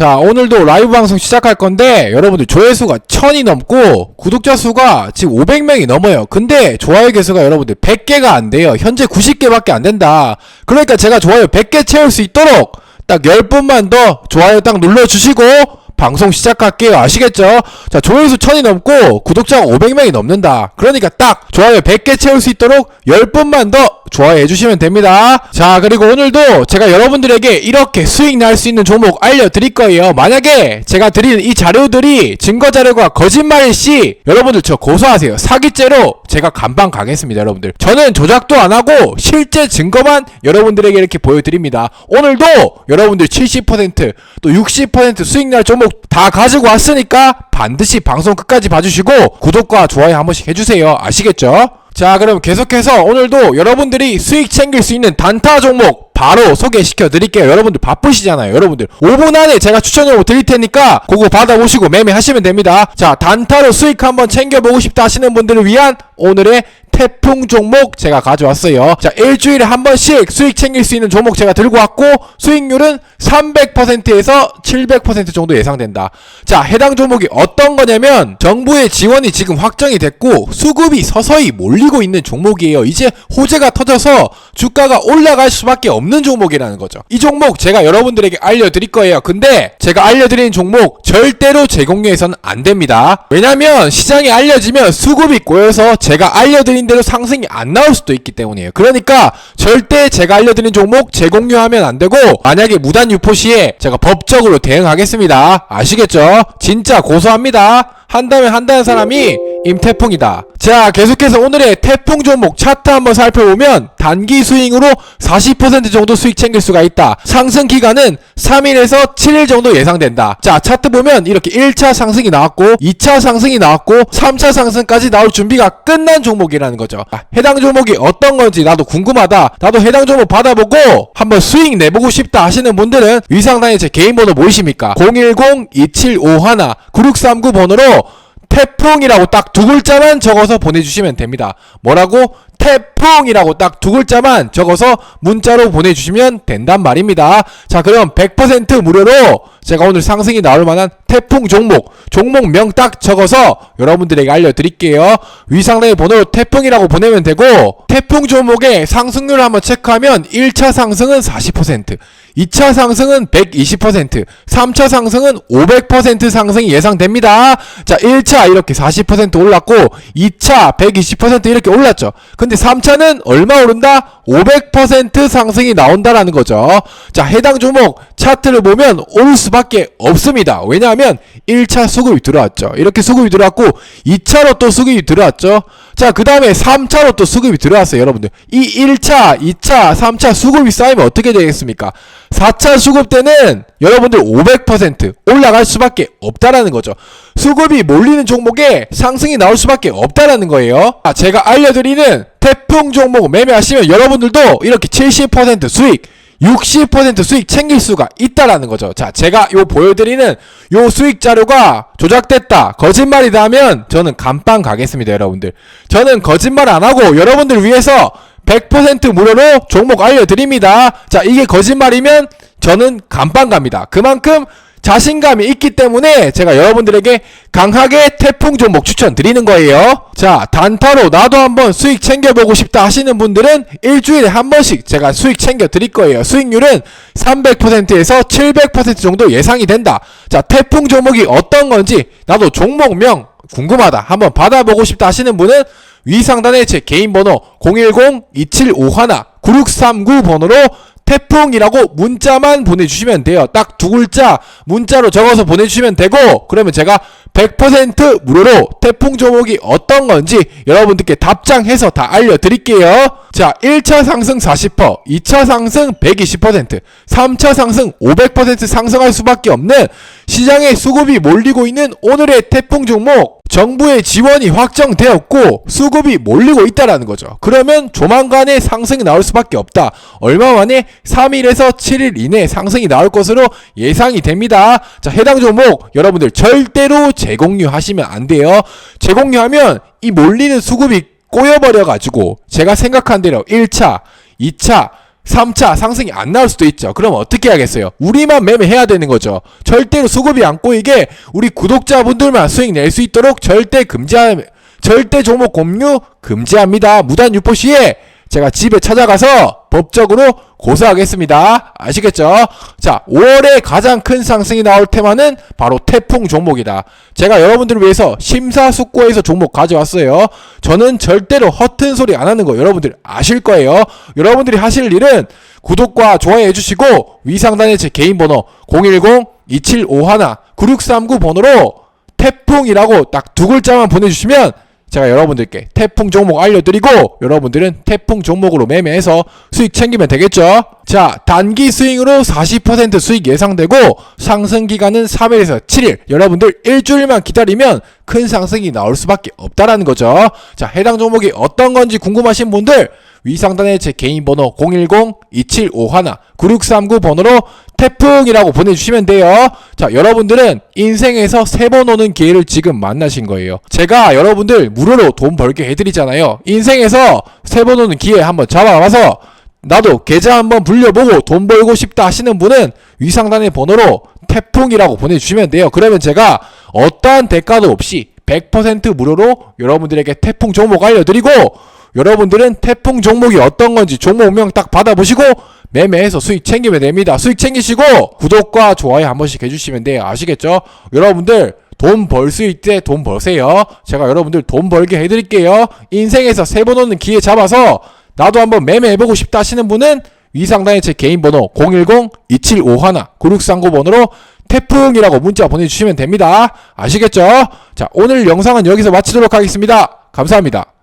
자, 오늘도 라이브 방송 시작할 건데, 여러분들 조회수가 1000이 넘고, 구독자 수가 지금 500명이 넘어요. 근데, 좋아요 개수가 여러분들 100개가 안 돼요. 현재 90개밖에 안 된다. 그러니까 제가 좋아요 100개 채울 수 있도록, 딱 10분만 더 좋아요 딱 눌러주시고, 방송 시작할게요. 아시겠죠? 자, 조회수 1000이 넘고, 구독자가 500명이 넘는다. 그러니까 딱, 좋아요 100개 채울 수 있도록 10분만 더 좋아해 주시면 됩니다. 자, 그리고 오늘도 제가 여러분들에게 이렇게 수익 날 수 있는 종목 알려드릴 거예요. 만약에 제가 드리는 이 자료들이 증거 자료가 거짓말일 시 여러분들 저 고소하세요. 사기죄로 제가 감방 가겠습니다, 여러분들. 저는 조작도 안 하고 실제 증거만 여러분들에게 이렇게 보여드립니다. 오늘도 여러분들 70%또 60% 수익 날 종목 다 가지고 왔으니까 반드시 방송 끝까지 봐주시고 구독과 좋아요 한 번씩 해주세요. 아시겠죠? 자 그럼 계속해서 오늘도 여러분들이 수익 챙길 수 있는 단타 종목 바로 소개시켜 드릴게요. 여러분들 바쁘시잖아요 여러분들. 5분 안에 제가 추천 종목 드릴 테니까 그거 받아보시고 매매하시면 됩니다. 자 단타로 수익 한번 챙겨보고 싶다 하시는 분들을 위한 오늘의 태풍 종목 제가 가져왔어요. 자 일주일에 한 번씩 수익 챙길 수 있는 종목 제가 들고 왔고 수익률은 300%에서 700% 정도 예상된다. 자 해당 종목이 어떤 거냐면 정부의 지원이 지금 확정이 됐고 수급이 서서히 몰리고 있는 종목이에요. 이제 호재가 터져서 주가가 올라갈 수밖에 없는 종목이라는 거죠. 이 종목 제가 여러분들에게 알려드릴 거예요. 근데 제가 알려드리는 종목 절대로 제공료에서는 안 됩니다. 왜냐면 시장에 알려지면 수급이 꼬여서 제가 알려드린 대로 상승이 안 나올 수도 있기 때문이에요. 그러니까 절대 제가 알려드린 종목 제공료하면 안 되고 만약에 무단 유포 시에 제가 법적으로 대응하겠습니다. 아시겠죠? 진짜 고소합니다. 한다면 한다는 사람이 임태풍이다. 자, 계속해서 오늘의 태풍 종목 차트 한번 살펴보면 단기 스윙으로 40% 정도 수익 챙길 수가 있다. 상승 기간은 3일에서 7일 정도 예상된다. 자, 차트 보면 이렇게 1차 상승이 나왔고 2차 상승이 나왔고 3차 상승까지 나올 준비가 끝난 종목이라는 거죠. 아, 해당 종목이 어떤 건지 나도 궁금하다. 나도 해당 종목 받아보고 한번 수익 내보고 싶다 하시는 분들은 위상단에 제 개인 번호 보이십니까? 010-2751-9639 번호로 태풍이라고 딱 두 글자만 적어서 보내주시면 됩니다. 뭐라고? 태풍이라고 딱 두 글자만 적어서 문자로 보내주시면 된단 말입니다. 자, 그럼 100% 무료로 제가 오늘 상승이 나올 만한 태풍 종목, 종목명 딱 적어서 여러분들에게 알려드릴게요. 위상단의 번호로 태풍이라고 보내면 되고, 태풍 종목의 상승률을 한번 체크하면 1차 상승은 40%, 2차 상승은 120%, 3차 상승은 500% 상승이 예상됩니다. 자, 1차 이렇게 40% 올랐고, 2차 120% 이렇게 올랐죠. 근데 3차는 얼마 오른다? 500% 상승이 나온다라는 거죠. 자, 해당 종목 차트를 보면 오를 수밖에 없습니다. 왜냐하면 1차 수급이 들어왔죠. 이렇게 수급이 들어왔고, 2차로 또 수급이 들어왔죠. 자, 그 다음에 3차로 또 수급이 들어왔어요, 여러분들. 이 1차, 2차, 3차 수급이 쌓이면 어떻게 되겠습니까? 4차 수급 때는 여러분들 500% 올라갈 수밖에 없다라는 거죠. 수급이 몰리는 종목에 상승이 나올 수밖에 없다라는 거예요. 아, 제가 알려드리는 태풍 종목 매매하시면 여러분들도 이렇게 70% 수익, 60% 수익 챙길 수가 있다라는 거죠. 자, 제가 요 보여드리는 요 수익 자료가 조작됐다, 거짓말이다 하면 저는 감빵 가겠습니다, 여러분들. 저는 거짓말 안 하고 여러분들 위해서 100% 무료로 종목 알려드립니다. 자, 이게 거짓말이면 저는 감빵 갑니다. 그만큼 자신감이 있기 때문에 제가 여러분들에게 강하게 태풍 종목 추천드리는 거예요. 자, 단타로 나도 한번 수익 챙겨보고 싶다 하시는 분들은 일주일에 한 번씩 제가 수익 챙겨 드릴 거예요. 수익률은 300%에서 700% 정도 예상이 된다. 자, 태풍 종목이 어떤 건지 나도 종목명 궁금하다. 한번 받아보고 싶다 하시는 분은 위 상단에 제 개인 번호 010-2751-9639 번호로 태풍이라고 문자만 보내주시면 돼요. 딱 두 글자 문자로 적어서 보내주시면 되고 그러면 제가 100% 무료로 태풍 종목이 어떤 건지 여러분들께 답장해서 다 알려드릴게요. 자, 1차 상승 40%, 2차 상승 120%, 3차 상승 500% 상승할 수밖에 없는 시장에 수급이 몰리고 있는 오늘의 태풍 종목 정부의 지원이 확정되었고 수급이 몰리고 있다라는 거죠. 그러면 조만간에 상승이 나올 수밖에 없다. 얼마 만에 3일에서 7일 이내 상승이 나올 것으로 예상이 됩니다. 자, 해당 종목 여러분들 절대로 재공유 하시면 안 돼요. 재공유하면 이 몰리는 수급이 꼬여버려 가지고 제가 생각한 대로 1차, 2차, 3차 상승이 안 나올 수도 있죠. 그럼 어떻게 하겠어요? 우리만 매매해야 되는 거죠. 절대로 수급이 안 꼬이게 우리 구독자분들만 수익 낼 수 있도록 절대 금지하, 절대 종목 공유 금지합니다. 무단 유포 시에 제가 집에 찾아가서 법적으로 고소하겠습니다. 아시겠죠? 자, 5월에 가장 큰 상승이 나올 테마는 바로 태풍 종목이다. 제가 여러분들을 위해서 심사숙고해서 종목 가져왔어요. 저는 절대로 허튼 소리 안 하는 거 여러분들 아실 거예요. 여러분들이 하실 일은 구독과 좋아요 해주시고 위상단의 제 개인 번호 010-2751-9639 번호로 태풍이라고 딱 두 글자만 보내주시면 제가 여러분들께 태풍 종목 알려드리고 여러분들은 태풍 종목으로 매매해서 수익 챙기면 되겠죠? 자, 단기 스윙으로 40% 수익 예상되고 상승 기간은 3일에서 7일. 여러분들 일주일만 기다리면 큰 상승이 나올 수밖에 없다라는 거죠. 자, 해당 종목이 어떤 건지 궁금하신 분들 위상단의 제 개인 번호 010-2751-9639 번호로 태풍이라고 보내주시면 돼요. 자, 여러분들은 인생에서 세 번 오는 기회를 지금 만나신 거예요. 제가 여러분들 무료로 돈 벌게 해드리잖아요. 인생에서 세 번 오는 기회 한번 잡아봐서 나도 계좌 한번 불려보고 돈 벌고 싶다 하시는 분은 위상단의 번호로 태풍이라고 보내주시면 돼요. 그러면 제가 어떠한 대가도 없이 100% 무료로 여러분들에게 태풍 종목 알려드리고 여러분들은 태풍 종목이 어떤 건지 종목명 딱 받아보시고 매매해서 수익 챙기면 됩니다. 수익 챙기시고 구독과 좋아요 한 번씩 해주시면 돼요. 아시겠죠? 여러분들 돈 벌수때돈 버세요. 제가 여러분들 돈 벌게 해드릴게요. 인생에서 세 번 오는 기회 잡아서 나도 한번 매매해보고 싶다 하시는 분은 위상단의 제 개인 번호 010-2751-9639 번호로 태풍이라고 문자 보내주시면 됩니다. 아시겠죠? 자, 오늘 영상은 여기서 마치도록 하겠습니다. 감사합니다.